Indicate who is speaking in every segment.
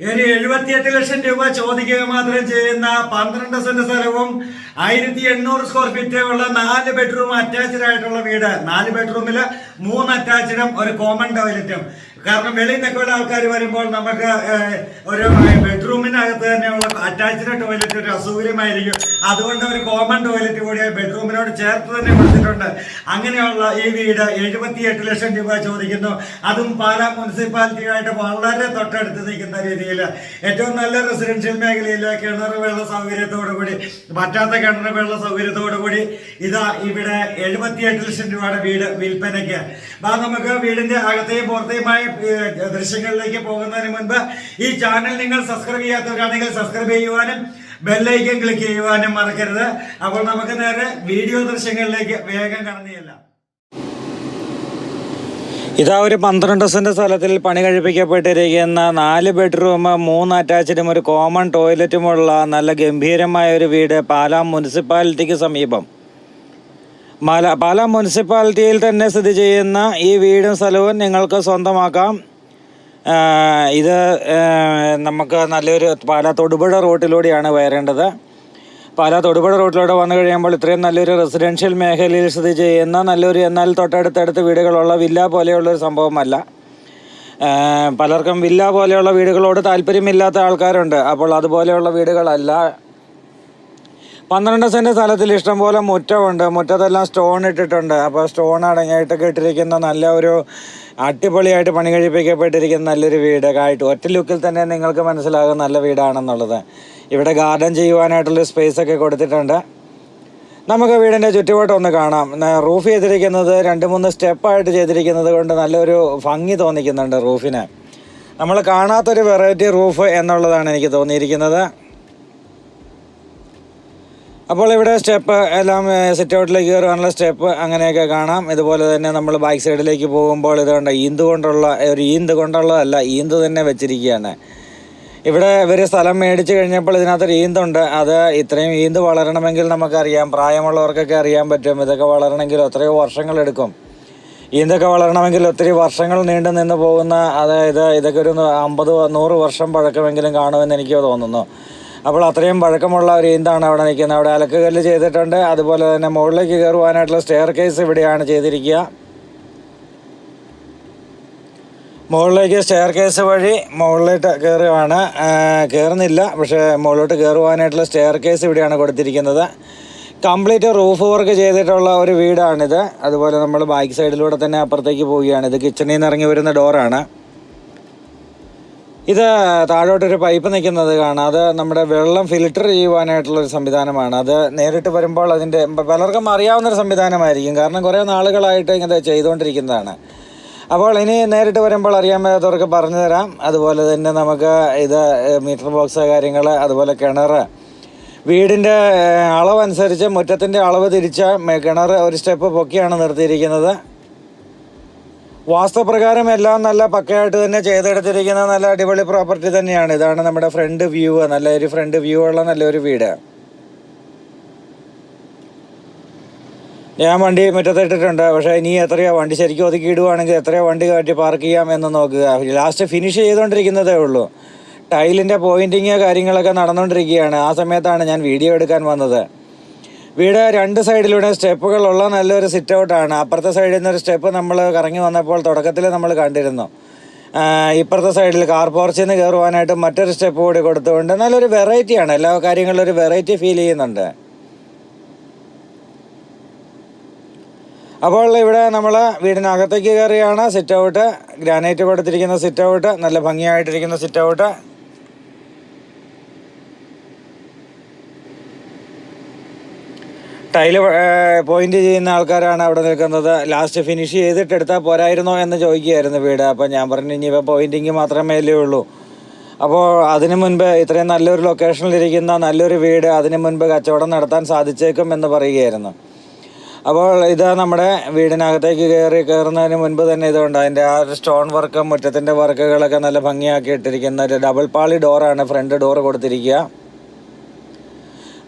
Speaker 1: ഇനി എഴുപത്തിയെട്ട് ലക്ഷം രൂപ ചോദിക്കുക മാത്രം ചെയ്യുന്ന പന്ത്രണ്ട് സെന്റ് സ്ഥലവും ആയിരത്തി എണ്ണൂറ് സ്ക്വയർ ഫീറ്റ് ഉള്ള നാല് ബെഡ്റൂം അറ്റാച്ച്ഡ് ആയിട്ടുള്ള വീട്. നാല് ബെഡ്റൂമിൽ മൂന്ന് അറ്റാച്ച്ഡും ഒരു കോമൺ ടോയ്ലറ്റും കാരണം വെളിയിൽ നിന്നൊക്കെയുള്ള ആൾക്കാർ വരുമ്പോൾ നമുക്ക് ഒരു ബെഡ്റൂമിനകത്ത് തന്നെയുള്ള അറ്റാച്ച്ഡ് ടോയ്ലറ്റ് ഒരു അസൗകര്യമായിരിക്കും. അതുകൊണ്ട് ഒരു കോമൺ ടോയ്ലറ്റ് കൂടി ബെഡ്റൂമിനോട് ചേർത്ത് തന്നെ കൊടുത്തിട്ടുണ്ട്. അങ്ങനെയുള്ള ഈ വീട് എഴുപത്തിയെട്ട് ലക്ഷം രൂപ ചോദിക്കുന്നു. അതും പാലാ മുനിസിപ്പാലിറ്റിയുമായിട്ട് വളരെ തൊട്ടടുത്ത് നിൽക്കുന്ന രീതിയിൽ. ഏറ്റവും നല്ല റെസിഡൻഷ്യൽ മേഖലയിൽ കിണർ വെള്ള സൗകര്യത്തോടു കൂടി പറ്റാത്ത കിണർ വെള്ള സൗകര്യത്തോടു കൂടി ഇതാ ഇവിടെ എഴുപത്തിയെട്ട് ലക്ഷം രൂപയുടെ വീട് വിൽപ്പനയ്ക്ക്. നമുക്ക് വീടിന്റെ അകത്തെയും പുറത്തെയുമായി ദൃശ്യങ്ങളിലേക്ക് പോകുന്നതിന് മുൻപ് ഈ ചാനൽ നിങ്ങൾ സബ്സ്ക്രൈബ് ചെയ്യാത്തവരാണെങ്കിൽ സബ്സ്ക്രൈബ് ചെയ്യുവാനും ബെല്ലൈക്കൻ ക്ലിക്ക് ചെയ്യുവാനും മറക്കരുത്. അപ്പോൾ നമുക്ക് നേരെ വീഡിയോ ദൃശ്യങ്ങളിലേക്ക് വേഗം കടന്നിയല്ല
Speaker 2: ഇതാ ഒരു പന്ത്രണ്ട് സെന്റ് സ്ഥലത്തിൽ പണി കഴിപ്പിക്കപ്പെട്ടിരിക്കുന്ന നാല് ബെഡ്റൂം മൂന്ന് അറ്റാച്ച്ഡും ഒരു കോമൺ ടോയ്ലറ്റുമുള്ള നല്ല ഗംഭീരമായ ഒരു വീട് പാലാ മുനിസിപ്പാലിറ്റിക്ക് സമീപം. മല പാലാ മുനിസിപ്പാലിറ്റിയിൽ തന്നെ സ്ഥിതി ചെയ്യുന്ന ഈ വീടും സ്ഥലവും നിങ്ങൾക്ക് സ്വന്തമാക്കാം. ഇത് നമുക്ക് നല്ലൊരു പാലാ തൊടുപുഴ റോട്ടിലൂടെയാണ് വരേണ്ടത്. പാലാ തൊടുപുഴ റോട്ടിലൂടെ വന്നു കഴിയുമ്പോൾ ഇത്രയും നല്ലൊരു റെസിഡൻഷ്യൽ മേഖലയിൽ സ്ഥിതി ചെയ്യുന്ന നല്ലൊരു എന്നാൽ തൊട്ടടുത്തടുത്ത് വീടുകളുള്ള വില്ല പോലെയുള്ളൊരു സംഭവമല്ല. പലർക്കും വില്ല പോലെയുള്ള വീടുകളോട് താല്പര്യമില്ലാത്ത ആൾക്കാരുണ്ട്. അപ്പോൾ അതുപോലെയുള്ള വീടുകളല്ല പന്ത്രണ്ട് സെന്റ് സ്ഥലത്തിൽ ഇഷ്ടംപോലെ മുറ്റമുണ്ട് മുറ്റത്തെല്ലാം സ്റ്റോൺ ഇട്ടിട്ടുണ്ട്. അപ്പോൾ സ്റ്റോൺ അടങ്ങിയിട്ട് ഇട്ടിരിക്കുന്ന നല്ല ഒരു അടിപൊളിയായിട്ട് പണി കഴിപ്പിക്കപ്പെട്ടിരിക്കുന്ന നല്ലൊരു വീട്. ആയിട്ട് ഒറ്റ ലുക്കിൽ തന്നെ നിങ്ങൾക്ക് മനസ്സിലാകും നല്ല വീടാണെന്നുള്ളത്. ഇവിടെ ഗാർഡൻ ചെയ്യുവാനായിട്ടുള്ള സ്പേസ് ഒക്കെ കൊടുത്തിട്ടുണ്ട്. നമുക്ക് വീടിന്റെ ചുറ്റുവട്ടം ഒന്ന് കാണാം. റൂഫ് ചെയ്തിരിക്കുന്നത് രണ്ട് മൂന്ന് സ്റ്റെപ്പായിട്ട് ചെയ്തിരിക്കുന്നത് കൊണ്ട് നല്ലൊരു ഭംഗി തോന്നിക്കുന്നുണ്ട് റൂഫിന് നമ്മൾ കാണാത്തൊരു വെറൈറ്റി റൂഫ് എന്നുള്ളതാണ് എനിക്ക് തോന്നിയിരിക്കുന്നത്. അപ്പോൾ ഇവിടെ സ്റ്റെപ്പ് എല്ലാം സിറ്റ് ഔട്ടിലേക്ക് കയറാനുള്ള സ്റ്റെപ്പ് അങ്ങനെയൊക്കെ കാണാം. ഇതുപോലെ തന്നെ നമ്മൾ ബാക്ക് സൈഡിലേക്ക് പോകുമ്പോൾ ഇതുകൊണ്ട് ഈന്ത് കൊണ്ടുള്ള ഒരു ഈന്ത് കൊണ്ടുള്ളതല്ല ഈന്ത് തന്നെ വെച്ചിരിക്കുകയാണ്. ഇവിടെ ഇവർ സ്ഥലം മേടിച്ച് കഴിഞ്ഞപ്പോൾ ഇതിനകത്തൊരു ഈന്തുണ്ട്. അത് ഇത്രയും ഈന്ത് വളരണമെങ്കിൽ നമുക്കറിയാം. പ്രായമുള്ളവർക്കൊക്കെ അറിയാൻ പറ്റും. ഇതൊക്കെ വളരണമെങ്കിൽ എത്രയോ വർഷങ്ങളെടുക്കും ഈന്തൊക്കെ വളരണമെങ്കിൽ ഒത്തിരി വർഷങ്ങൾ നീണ്ടു നിന്ന് പോകുന്ന അതായത് ഇതൊക്കെ ഒരു അമ്പത് നൂറ് വർഷം പഴക്കമെങ്കിലും കാണുമെന്ന് എനിക്ക് തോന്നുന്നു. അപ്പോൾ അത്രയും പഴക്കമുള്ള ഒരു ഈന്താണ് അവിടെ നിൽക്കുന്നത്. അവിടെ അലക്കുകല്ല് ചെയ്തിട്ടുണ്ട്. അതുപോലെ തന്നെ മുകളിലേക്ക് കയറുവാനായിട്ടുള്ള സ്റ്റെയർ കേസ് ഇവിടെയാണ് ചെയ്തിരിക്കുക. മുകളിലേക്ക് സ്റ്റെയർ കേസ് വഴി മുകളിലോട്ട് കയറുകയാണ് കയറുന്നില്ല. പക്ഷേ മുകളിലോട്ട് കയറുവാനായിട്ടുള്ള സ്റ്റെയർ കേസ് ഇവിടെയാണ് കൊടുത്തിരിക്കുന്നത്. കംപ്ലീറ്റ് റൂഫ് വർക്ക് ചെയ്തിട്ടുള്ള ഒരു വീടാണിത്. അതുപോലെ നമ്മൾ ബാക്ക് സൈഡിലൂടെ തന്നെ അപ്പുറത്തേക്ക് പോവുകയാണ്. ഇത് കിച്ചണിൽ നിന്ന് ഇറങ്ങി വരുന്ന ഡോറാണ് ഇത് താഴോട്ടൊരു പൈപ്പ് നിൽക്കുന്നത് കാണാം. അത് നമ്മുടെ വെള്ളം ഫിൽട്ടർ ചെയ്യുവാനായിട്ടുള്ള ഒരു സംവിധാനമാണ്. അത് നേരിട്ട് വരുമ്പോൾ അതിന്റെ പലർക്കും അറിയാവുന്നൊരു സംവിധാനമായിരിക്കും. കാരണം കുറേ നാളുകളായിട്ട് ഇങ്ങനെ ചെയ്തുകൊണ്ടിരിക്കുന്നതാണ്. അപ്പോൾ ഇനി നേരിട്ട് വരുമ്പോൾ അറിയാൻ മേലാത്തവർക്ക് പറഞ്ഞു തരാം. അതുപോലെ തന്നെ നമുക്ക് ഇത് മീറ്റർ ബോക്സ് കാര്യങ്ങൾ അതുപോലെ കിണർ വീടിന്റെ അളവനുസരിച്ച് മുറ്റത്തിന്റെ അളവ് തിരിച്ച കിണർ ഒരു സ്റ്റെപ്പ് പൊക്കിയാണ് നിർത്തിയിരിക്കുന്നത്. വാസ്തുപ്രകാരം എല്ലാം നല്ല പക്കയായിട്ട് തന്നെ ചെയ്തെടുത്തിരിക്കുന്ന നല്ല അടിപൊളി പ്രോപ്പർട്ടി തന്നെയാണ്. ഇതാണ് നമ്മുടെ ഫ്രണ്ട് വ്യൂ. നല്ല ഒരു ഫ്രണ്ട് വ്യൂ ഉള്ള നല്ലൊരു വീട്. ഞാൻ വണ്ടി മുറ്റത്ത് ഇട്ടിട്ടുണ്ട്. പക്ഷേ ഇനി എത്രയോ വണ്ടി ശരിക്കും ഒതുക്കി ഇടുവാണെങ്കിൽ എത്രയോ വണ്ടി കാട്ടി പാർക്ക് ചെയ്യാം എന്ന് നോക്കുക. ലാസ്റ്റ് ഫിനിഷ് ചെയ്തുകൊണ്ടിരിക്കുന്നതേ ഉള്ളൂ. ടൈലിന്റെ പോയിന്റിങ് കാര്യങ്ങളൊക്കെ നടന്നുകൊണ്ടിരിക്കുകയാണ് ആ സമയത്താണ് ഞാൻ വീഡിയോ എടുക്കാൻ വന്നത്. വീട് രണ്ട് സൈഡിലൂടെ സ്റ്റെപ്പുകളുള്ള നല്ലൊരു സിറ്റ് ഔട്ടാണ് അപ്പുറത്തെ സൈഡിൽ നിന്ന് ഒരു സ്റ്റെപ്പ് നമ്മൾ കറങ്ങി വന്നപ്പോൾ തുടക്കത്തിൽ നമ്മൾ കണ്ടിരുന്നു. ഇപ്പുറത്തെ സൈഡിൽ കാർ പോർച്ചിൽ നിന്ന് കയറുവാനായിട്ട് മറ്റൊരു സ്റ്റെപ്പ് കൂടി കൊടുത്തുകൊണ്ട് നല്ലൊരു വെറൈറ്റിയാണ് എല്ലാ കാര്യങ്ങളിലും ഒരു വെറൈറ്റി ഫീൽ ചെയ്യുന്നുണ്ട്. അപ്പോൾ ഇവിടെ നമ്മൾ വീടിനകത്തേക്ക് കയറിയാണ് സിറ്റ് ഔട്ട് ഗ്രാനൈറ്റ് കൊടുത്തിരിക്കുന്ന സിറ്റ് ഔട്ട് നല്ല ഭംഗിയായിട്ടിരിക്കുന്ന സിറ്റ് ഔട്ട് ടൈൽ പോയിന്റ് ചെയ്യുന്ന ആൾക്കാരാണ് അവിടെ നിൽക്കുന്നത്. ലാസ്റ്റ് ഫിനിഷ് ചെയ്തിട്ട് എടുത്താൽ പോരായിരുന്നോ എന്ന് ചോദിക്കുകയായിരുന്നു വീട്. അപ്പോൾ ഞാൻ പറഞ്ഞു ഇനിയിപ്പോൾ പോയിന്റിങ് മാത്രമേ അല്ലേ ഉള്ളൂ. അപ്പോൾ അതിനു മുൻപ് ഇത്രയും നല്ലൊരു ലൊക്കേഷനിലിരിക്കുന്ന നല്ലൊരു വീട് അതിനു മുൻപ് കച്ചവടം നടത്താൻ സാധിച്ചേക്കും എന്ന് പറയുകയായിരുന്നു. അപ്പോൾ ഇത് നമ്മുടെ വീടിനകത്തേക്ക് കയറി കയറുന്നതിന് മുൻപ് തന്നെ ഇതുണ്ട് അതിന്റെ ആ സ്റ്റോൺ വർക്കും മുറ്റത്തിന്റെ വർക്കുകളൊക്കെ നല്ല ഭംഗിയാക്കി ഇട്ടിരിക്കുന്ന ഒരു ഡബിൾ പാളി ഡോറാണ് ഫ്രണ്ട് ഡോറ് കൊടുത്തിരിക്കുക.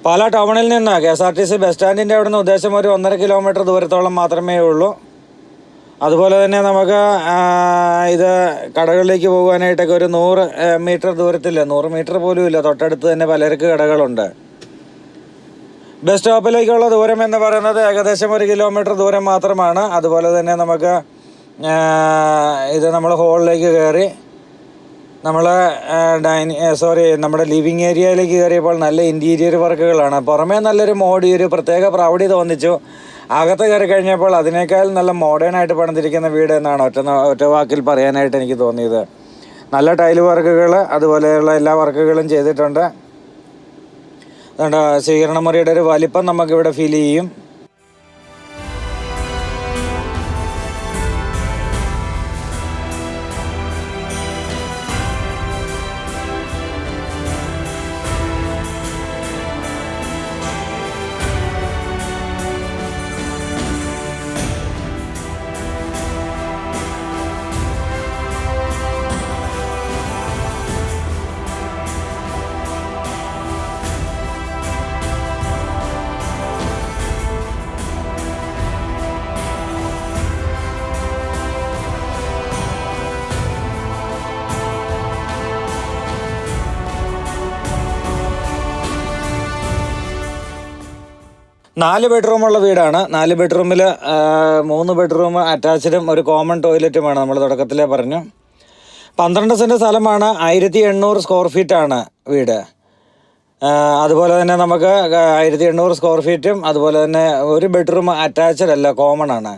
Speaker 2: പാലാ ടൗണിൽ നിന്ന് K S R T C bus സ്റ്റാൻഡിന്റെ അവിടെ നിന്ന് ഉദ്ദേശം ഒരു ഒന്നര കിലോമീറ്റർ ദൂരത്തോളം മാത്രമേ ഉള്ളൂ. അതുപോലെ തന്നെ നമുക്ക് ഇത് കടകളിലേക്ക് പോകാനായിട്ടൊക്കെ ഒരു നൂറ് മീറ്റർ ദൂരത്തില്ല. നൂറ് മീറ്റർ പോലും ഇല്ല. തൊട്ടടുത്ത് തന്നെ പലചരക്ക് കടകളുണ്ട്. ബസ് സ്റ്റോപ്പിലേക്കുള്ള ദൂരം എന്ന് പറയുന്നത് ഏകദേശം ഒരു കിലോമീറ്റർ ദൂരം മാത്രമാണ്. അതുപോലെ തന്നെ നമുക്ക് ഇത് നമ്മൾ ഹോളിലേക്ക് കയറി നമ്മൾ ഡൈനി സോറി നമ്മുടെ ലിവിങ് ഏരിയയിലേക്ക് കയറിയപ്പോൾ നല്ല ഇന്റീരിയർ വർക്കുകളാണ്. പുറമേ നല്ലൊരു മോഡി ഒരു പ്രത്യേക പ്രൗഢി തോന്നിച്ചു. അകത്ത് കയറി കഴിഞ്ഞപ്പോൾ അതിനേക്കാൾ നല്ല മോഡേൺ ആയിട്ട് പണിതിരിക്കുന്ന വീട് എന്നാണ് ഒറ്റ ഒറ്റ വാക്കിൽ പറയാനായിട്ട് എനിക്ക് തോന്നിയത്. നല്ല ടൈൽ വർക്കുകൾ അതുപോലെയുള്ള എല്ലാ വർക്കുകളും ചെയ്തിട്ടുണ്ട്. അതുകൊണ്ട് സ്വീകരണ മുറിയുടെ ഒരു വലിപ്പം നമുക്കിവിടെ ഫീൽ ചെയ്യും. നാല് ബെഡ്റൂമുള്ള വീടാണ്. നാല് ബെഡ്റൂമിൽ മൂന്ന് ബെഡ്റൂം അറ്റാച്ച്ഡും ഒരു കോമൺ ടോയ്ലറ്റുമാണ് നമ്മൾ തുടക്കത്തിൽ പറഞ്ഞു. പന്ത്രണ്ട് സെന്റ് സ്ഥലമാണ്. ആയിരത്തി എണ്ണൂറ് സ്ക്വയർ ഫീറ്റാണ് വീട്. അതുപോലെ തന്നെ നമുക്ക് ആയിരത്തി എണ്ണൂറ് സ്ക്വയർ ഫീറ്റും അതുപോലെ തന്നെ ഒരു ബെഡ്റൂം അറ്റാച്ച്ഡ് അല്ല കോമൺ ആണ്.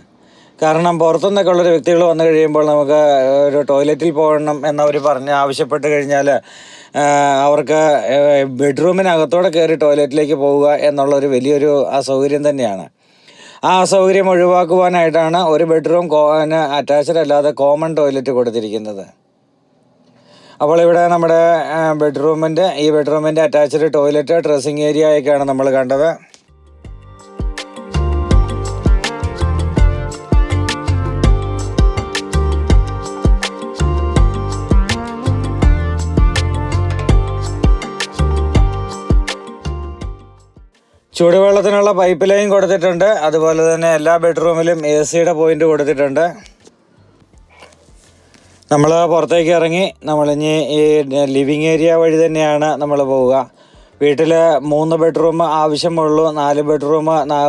Speaker 2: കാരണം പുറത്തുനിന്നൊക്കെ ഉള്ളൊരു വ്യക്തികൾ വന്നു കഴിയുമ്പോൾ നമുക്ക് ഒരു ടോയ്ലറ്റിൽ പോകണം എന്നവർ പറഞ്ഞ് ആവശ്യപ്പെട്ട് കഴിഞ്ഞാൽ അവർക്ക് ബെഡ്റൂമിനകത്തോടെ കയറി ടോയ്ലറ്റിലേക്ക് പോവുക എന്നുള്ളൊരു വലിയൊരു അസൗകര്യം തന്നെയാണ്. ആ അസൗകര്യം ഒഴിവാക്കുവാനായിട്ടാണ് ഒരു ബെഡ്റൂം അറ്റാച്ച്ഡ് അല്ലാതെ കോമൺ ടോയ്ലറ്റ് കൊടുത്തിരിക്കുന്നത്. അപ്പോൾ ഇവിടെ നമ്മുടെ ബെഡ്റൂമിന്റെ ഈ ബെഡ്റൂമിന്റെ അറ്റാച്ച്ഡ് ടോയ്ലറ്റ് ഡ്രസ്സിങ് ഏരിയ ഒക്കെയാണ് നമ്മൾ കണ്ടത്. ചൂടുവെള്ളത്തിനുള്ള പൈപ്പ് ലൈൻ കൊടുത്തിട്ടുണ്ട്. അതുപോലെ തന്നെ എല്ലാ ബെഡ്റൂമിലും എ സിയുടെ പോയിന്റ് കൊടുത്തിട്ടുണ്ട്. നമ്മൾ പുറത്തേക്ക് ഇറങ്ങി നമ്മളിനി ഈ ലിവിങ് ഏരിയ വഴി തന്നെയാണ് നമ്മൾ പോവുക. വീട്ടിൽ മൂന്ന് ബെഡ്റൂം ആവശ്യമുള്ളൂ. നാല് ബെഡ്റൂം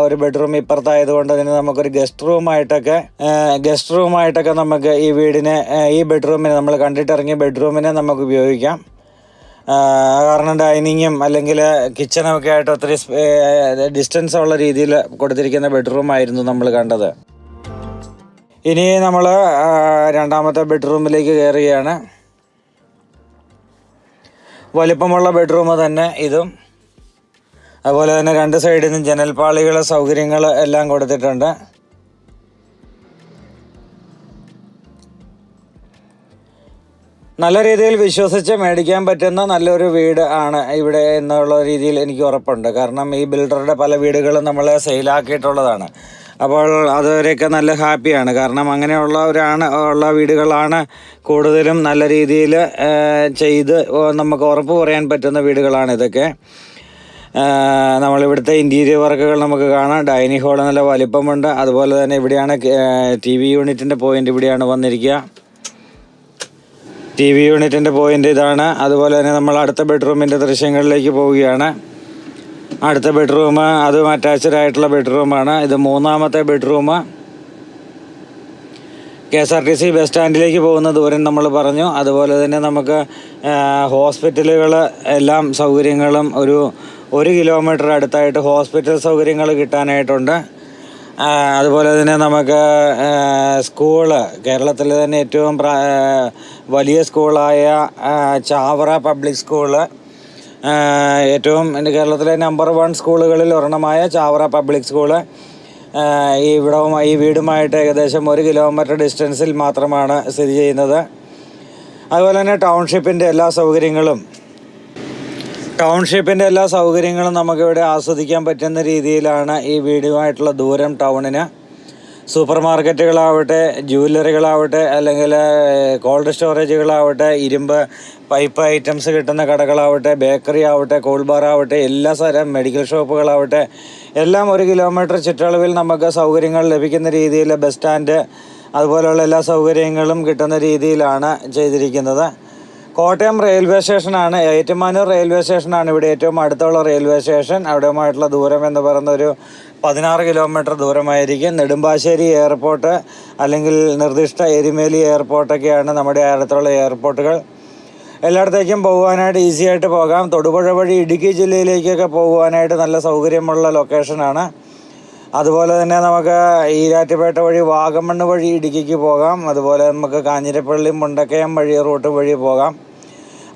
Speaker 2: ഒരു ബെഡ്റൂം ഇപ്പുറത്തായതുകൊണ്ട് തന്നെ നമുക്കൊരു ഗസ്റ്റ് റൂമായിട്ടൊക്കെ ഗസ്റ്റ് റൂമായിട്ടൊക്കെ നമുക്ക് ഈ വീടിനെ ഈ ബെഡ്റൂമിനെ നമ്മൾ കണ്ടിട്ടിറങ്ങിയ ബെഡ്റൂമിനെ നമുക്ക് ഉപയോഗിക്കാം. കാരണം ഡൈനിങ്ങും അല്ലെങ്കിൽ കിച്ചണൊക്കെ ആയിട്ട് ഒത്തിരി ഡിസ്റ്റൻസ് ഉള്ള രീതിയിൽ കൊടുത്തിരിക്കുന്ന ബെഡ്റൂം ആയിരുന്നു നമ്മൾ കണ്ടത്. ഇനി നമ്മൾ രണ്ടാമത്തെ ബെഡ്റൂമിലേക്ക് കയറുകയാണ്. വലിപ്പമുള്ള ബെഡ്റൂം തന്നെ ഇതും. അതുപോലെ തന്നെ രണ്ട് സൈഡിൽ നിന്നും ജനൽപ്പാളികൾ സൗകര്യങ്ങൾ എല്ലാം കൊടുത്തിട്ടുണ്ട്. നല്ല രീതിയിൽ വിശ്വസിച്ച് മേടിക്കാൻ പറ്റുന്ന നല്ലൊരു വീട് ആണ് ഇവിടെ എന്നുള്ള രീതിയിൽ എനിക്ക് ഉറപ്പുണ്ട്. കാരണം ഈ ബിൽഡറുടെ പല വീടുകളും നമ്മൾ സെയിലാക്കിയിട്ടുള്ളതാണ്. അപ്പോൾ അതുവരെയൊക്കെ നല്ല ഹാപ്പിയാണ്. കാരണം അങ്ങനെയുള്ളവരാണ് ഉള്ള വീടുകളാണ് കൂടുതലും നല്ല രീതിയിൽ ചെയ്ത് നമുക്ക് ഉറപ്പ് പറയാൻ പറ്റുന്ന വീടുകളാണ് ഇതൊക്കെ. നമ്മളിവിടുത്തെ ഇന്റീരിയർ വർക്കുകൾ നമുക്ക് കാണാം. ഡൈനിങ് ഹാൾ നല്ല വലിപ്പമുണ്ട്. അതുപോലെ തന്നെ ഇവിടെയാണ് ടി വി യൂണിറ്റിന്റെ പോയിന്റ് ഇവിടെയാണ് വന്നിരിക്കുക. ടി വി യൂണിറ്റിന്റെ പോയിന്റ് ഇതാണ്. അതുപോലെ തന്നെ നമ്മൾ അടുത്ത ബെഡ്റൂമിന്റെ ദൃശ്യങ്ങളിലേക്ക് പോവുകയാണ്. അടുത്ത ബെഡ്റൂം അതും അറ്റാച്ച്ഡ് ആയിട്ടുള്ള ബെഡ്റൂമാണ് ഇത് മൂന്നാമത്തെ bedroom K S R T C bus സ്റ്റാൻഡിലേക്ക് പോകുന്ന ദൂരം നമ്മൾ പറഞ്ഞു. അതുപോലെ തന്നെ നമുക്ക് ഹോസ്പിറ്റലുകൾ എല്ലാം സൗകര്യങ്ങളും ഒരു ഒരു കിലോമീറ്റർ അടുത്തായിട്ട് ഹോസ്പിറ്റൽ സൗകര്യങ്ങൾ കിട്ടാനായിട്ടുണ്ട്. അതുപോലെ തന്നെ നമുക്ക് സ്കൂൾ കേരളത്തിലെ തന്നെ ഏറ്റവും വലിയ സ്കൂളായ ചാവറ പബ്ലിക് സ്കൂൾ ഏറ്റവും കേരളത്തിലെ നമ്പർ വൺ സ്കൂളുകളിൽ ഒരെണ്ണമായ ചാവറ പബ്ലിക് സ്കൂൾ. ഈ ഇവിടവുമായി ഈ വീടുമായിട്ട് ഏകദേശം ഒരു കിലോമീറ്റർ ഡിസ്റ്റൻസിൽ മാത്രമാണ് സ്ഥിതി ചെയ്യുന്നത്. അതുപോലെ തന്നെ ടൗൺഷിപ്പിന്റെ എല്ലാ സൗകര്യങ്ങളും ടൗൺഷിപ്പിന്റെ എല്ലാ സൗകര്യങ്ങളും നമുക്കിവിടെ ആസ്വദിക്കാൻ പറ്റുന്ന രീതിയിലാണ് ഈ വീടുമായിട്ടുള്ള ദൂരം ടൗണിന്. സൂപ്പർ മാർക്കറ്റുകളാവട്ടെ ജുവല്ലറികളാവട്ടെ അല്ലെങ്കിൽ കോൾഡ് സ്റ്റോറേജുകളാവട്ടെ ഇരുമ്പ് പൈപ്പ് ഐറ്റംസ് കിട്ടുന്ന കടകളാവട്ടെ ബേക്കറി ആവട്ടെ കൂൾ ബാർ ആവട്ടെ എല്ലാ സ്ഥലം മെഡിക്കൽ ഷോപ്പുകളാവട്ടെ എല്ലാം ഒരു കിലോമീറ്റർ ചുറ്റളവിൽ നമുക്ക് സൗകര്യങ്ങൾ ലഭിക്കുന്ന രീതിയിൽ ബസ് സ്റ്റാൻഡ് അതുപോലെയുള്ള എല്ലാ സൗകര്യങ്ങളും കിട്ടുന്ന രീതിയിലാണ് ചെയ്തിരിക്കുന്നത്. കോട്ടയം റെയിൽവേ സ്റ്റേഷനാണ് ഏറ്റുമാനൂർ റെയിൽവേ സ്റ്റേഷനാണ് ഇവിടെ ഏറ്റവും അടുത്തുള്ള റെയിൽവേ സ്റ്റേഷൻ അവിടെയുമായിട്ടുള്ള ദൂരം എന്ന് പറയുന്ന ഒരു പതിനാറ് കിലോമീറ്റർ ദൂരമായിരിക്കും. നെടുമ്പാശ്ശേരി എയർപോർട്ട് അല്ലെങ്കിൽ നിർദ്ദിഷ്ട എരുമേലി എയർപോർട്ടൊക്കെയാണ് നമ്മുടെ അടുത്തുള്ള എയർപോർട്ടുകൾ എല്ലായിടത്തേക്കും പോകുവാനായിട്ട് ഈസി ആയിട്ട് പോകാം. തൊടുപുഴ വഴി ഇടുക്കി ജില്ലയിലേക്കൊക്കെ പോകുവാനായിട്ട് നല്ല സൗകര്യമുള്ള ലൊക്കേഷനാണ് അതുപോലെ തന്നെ നമുക്ക് ഈരാറ്റുപേട്ട വഴി വാഗമണ്ണ് വഴി ഇടുക്കിക്ക് പോകാം. അതുപോലെ നമുക്ക് കാഞ്ഞിരപ്പള്ളി മുണ്ടക്കയം വഴി റൂട്ട് വഴി പോകാം.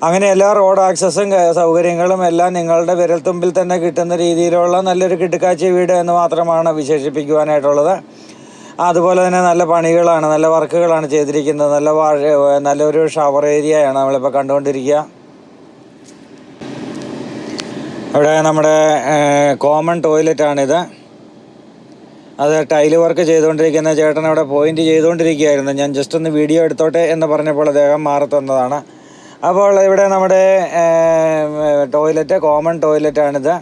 Speaker 2: അങ്ങനെ എല്ലാ റോഡ് ആക്സസും സൗകര്യങ്ങളും എല്ലാം നിങ്ങളുടെ വിരൽത്തുമ്പിൽ തന്നെ കിട്ടുന്ന രീതിയിലുള്ള നല്ലൊരു കിട്ടുകാച്ച വീട് എന്ന് മാത്രമാണ് വിശേഷിപ്പിക്കുവാനായിട്ടുള്ളത്. അതുപോലെ തന്നെ നല്ല പണികളാണ് നല്ല വർക്കുകളാണ് ചെയ്തിരിക്കുന്നത്. നല്ല വാഴ നല്ലൊരു ഷവർ ഏരിയയാണ് നമ്മളിപ്പോൾ കണ്ടുകൊണ്ടിരിക്കുക. ഇവിടെ നമ്മുടെ കോമൺ ടോയ്ലറ്റാണിത്. അത് ടൈൽ വർക്ക് ചെയ്തുകൊണ്ടിരിക്കുന്ന ചേട്ടൻ അവിടെ പോയിന്റ് ചെയ്തുകൊണ്ടിരിക്കുകയായിരുന്നു. ഞാൻ ജസ്റ്റ് ഒന്ന് വീഡിയോ എടുത്തോട്ടെ എന്ന് പറഞ്ഞപ്പോൾ അദ്ദേഹം മാറി തന്നതാണ്. അപ്പോൾ ഇവിടെ നമ്മുടെ ടോയ്ലറ്റ് കോമൺ ടോയ്ലറ്റാണിത്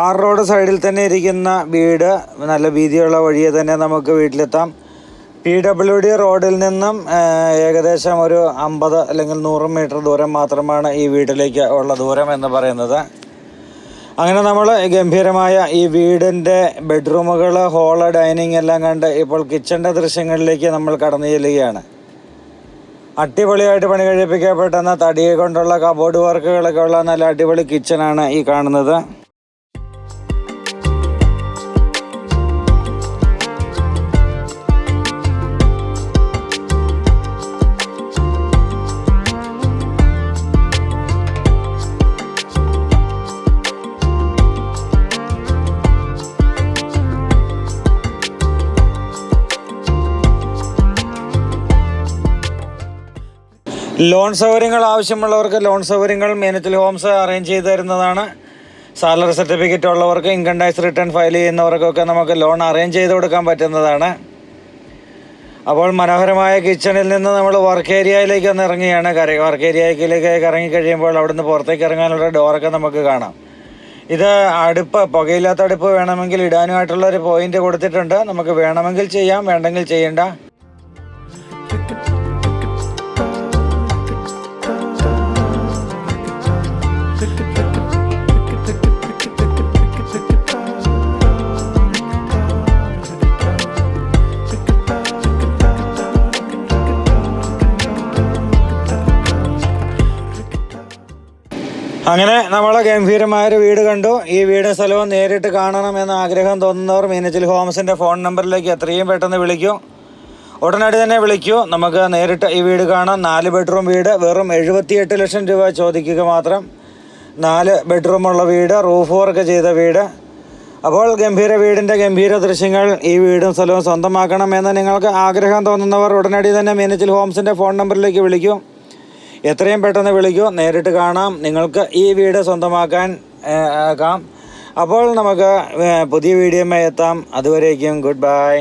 Speaker 2: ടാർ റോഡ് സൈഡിൽ തന്നെ ഇരിക്കുന്ന വീട്. നല്ല വീതിയുള്ള വഴിയെ തന്നെ നമുക്ക് വീട്ടിലെത്താം. പി ഡബ്ല്യു ഡി റോഡിൽ നിന്നും ഏകദേശം ഒരു അമ്പത് അല്ലെങ്കിൽ നൂറ് മീറ്റർ ദൂരം മാത്രമാണ് ഈ വീട്ടിലേക്ക് ഉള്ള ദൂരം എന്ന് പറയുന്നത്. അങ്ങനെ നമ്മൾ ഗംഭീരമായ ഈ വീടിന്റെ ബെഡ്റൂമുകൾ ഹോൾ ഡൈനിങ് എല്ലാം കണ്ട് ഇപ്പോൾ കിച്ചന്റെ ദൃശ്യങ്ങളിലേക്ക് നമ്മൾ കടന്നു ചെല്ലുകയാണ്. അടിപൊളിയായിട്ട് പണി കഴിപ്പിക്കപ്പെട്ടെന്ന തടിയെ കൊണ്ടുള്ള കബോർഡ് വർക്കുകളൊക്കെ ഉള്ള നല്ല അടിപൊളി കിച്ചനാണ് ഈ കാണുന്നത്. ലോൺ സൗകര്യങ്ങൾ ആവശ്യമുള്ളവർക്ക് ലോൺ സൗകര്യങ്ങൾ മേനത്തിൽ ഹോംസ് അറേഞ്ച് ചെയ്ത് തരുന്നതാണ്. സാലറി സർട്ടിഫിക്കറ്റ് ഉള്ളവർക്ക് ഇൻകം ടാക്സ് റിട്ടേൺ ഫയൽ ചെയ്യുന്നവർക്കൊക്കെ നമുക്ക് ലോൺ അറേഞ്ച് ചെയ്ത് കൊടുക്കാൻ പറ്റുന്നതാണ്. അപ്പോൾ മനോഹരമായ കിച്ചണിൽ നിന്ന് നമ്മൾ വർക്ക് ഏരിയയിലേക്ക് ഒന്ന് ഇറങ്ങിയാണ് കര വർക്ക് ഏരിയയിലേക്ക് ഇറങ്ങി കഴിയുമ്പോൾ അവിടുന്ന് പുറത്തേക്ക് ഇറങ്ങാനുള്ള ഡോറൊക്കെ നമുക്ക് കാണാം. ഇത് അടുപ്പ് പുകയില്ലാത്ത അടുപ്പ് വേണമെങ്കിൽ ഇടാനുമായിട്ടുള്ള ഒരു പോയിന്റ് കൊടുത്തിട്ടുണ്ട്. നമുക്ക് വേണമെങ്കിൽ ചെയ്യാം വേണ്ടെങ്കിൽ ചെയ്യണ്ട. അങ്ങനെ നമ്മൾ ഗംഭീരമായൊരു വീട് കണ്ടു. ഈ വീട് സ്ഥലവും നേരിട്ട് കാണണം കാണണമെന്ന് ആഗ്രഹം തോന്നുന്നവർ മീനച്ചിൽ ഹോംസിന്റെ ഫോൺ നമ്പറിലേക്ക് എത്രയും പെട്ടെന്ന് വിളിക്കൂ. ഉടനടി തന്നെ വിളിക്കൂ. നമുക്ക് നേരിട്ട് ഈ വീട് കാണാം. നാല് ബെഡ്റൂം വീട് വെറും എഴുപത്തിയെട്ട് ലക്ഷം രൂപ ചോദിക്കുക മാത്രം. നാല് ബെഡ്റൂമുള്ള വീട് റൂഫ് വർക്ക് ചെയ്ത വീട്. അപ്പോൾ ഗംഭീര വീടിന്റെ ഗംഭീര ദൃശ്യങ്ങൾ ഈ വീടും സ്ഥലവും സ്വന്തമാക്കണമെന്ന് നിങ്ങൾക്ക് ആഗ്രഹം തോന്നുന്നവർ ഉടനടി തന്നെ മീനച്ചിൽ ഹോംസിന്റെ ഫോൺ നമ്പറിലേക്ക് വിളിക്കൂ. എത്രയും പെട്ടെന്ന് വിളിക്കൂ. നേരിട്ട് കാണാം. നിങ്ങൾക്ക് ഈ വീട് സ്വന്തമാക്കാൻ ആക്കാം അപ്പോൾ നമുക്ക് പുതിയ വീഡിയോമായി എത്താം. അതുവരേക്കും ഗുഡ് ബൈ.